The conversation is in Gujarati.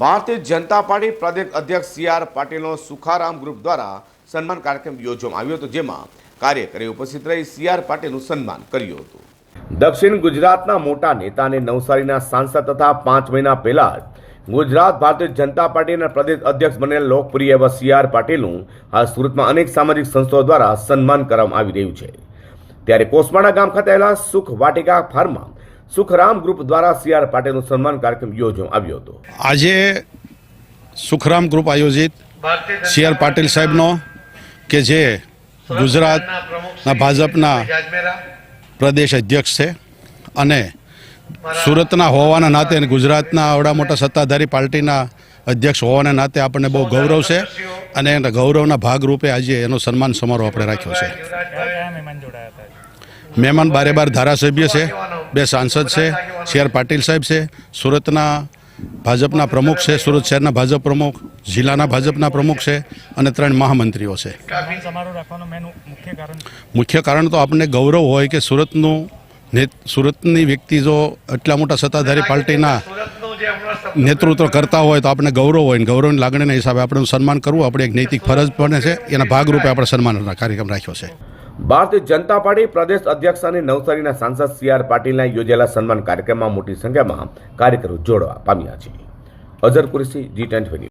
ભારતીય જનતા પાર્ટી પ્રદેશ અધ્યક્ષ સી આર પાટીલનો સુખારામ ગ્રુપ દ્વારા સન્માન કાર્યક્રમ યોજવામાં આવ્યો હતો, જેમાં કાર્યકરે ઉપસ્થિત રહી સી આર પાટીલનું સન્માન કર્યું હતું. દક્ષિણ ગુજરાતના મોટા નેતા અને નવસારીના સાંસદ તથા પાંચ મહિના પહેલા ગુજરાત ભારતીય જનતા પાર્ટીના પ્રદેશ અધ્યક્ષ બનેલા લોકપ્રિય એવા સી આર પાટીલનું હાલ સુરતમાં અનેક સામાજિક સંસ્થાઓ દ્વારા સન્માન કરવામાં આવી રહ્યું છે. ત્યારે કોસમાડા ગામ ખાતે આવેલા સુખ વાટિકા ફાર્મમાં સુખરામ ગ્રુપ દ્વારા સી આર પાટીલનું સન્માન કાર્યક્રમ યોજવામાં આવ્યો હતો. આજે સુખરામ ગ્રુપ આયોજિત સી આર પાટીલ સાહેબનો કે જે ગુજરાતના ભાજપના પ્રદેશ અધ્યક્ષ છે અને સુરતના હોવાના નાતે અને ગુજરાતના આવડા મોટા સત્તાધારી પાર્ટીના અધ્યક્ષ હોવાના નાતે આપણને બહુ ગૌરવ છે અને એના ગૌરવના ભાગરૂપે આજે એનો સન્માન સમારોહ આપણે રાખ્યો છે. મહેમાન બારે બાર ધારાસભ્ય છે. બે સાંસદ છે સી આર પાટીલ સાહેબ છે સુરતના ભાજપના પ્રમુખ છે સુરત શહેરના ભાજપ પ્રમુખ જિલ્લાના ભાજપના પ્રમુખ છે અને ત્રણ મહામંત્રીઓ છે. મુખ્ય કારણ? તો આપણને ગૌરવ હોય કે સુરતનું ને સુરતની વ્યક્તિ જો એટલા મોટા સત્તાધારી પાર્ટીના નેતૃત્વ કરતા હોય તો આપણે ગૌરવ હોય ગૌરવની લાગણીના હિસાબે આપણે સન્માન કરવું આપણે એક નૈતિક ફરજ બને છે એના ભાગરૂપે આપણે સન્માનના કાર્યક્રમ રાખ્યો છે. ભારતીય જનતા પાર્ટી પ્રદેશ અધ્યક્ષ અને નવસારીના સાંસદ સી આર પાટીલના યોજેલા સન્માન કાર્યક્રમમાં મોટી સંખ્યામાં કાર્યકરો જોડવા પામ્યા છે. અઝર કુરેશી, જી ટેન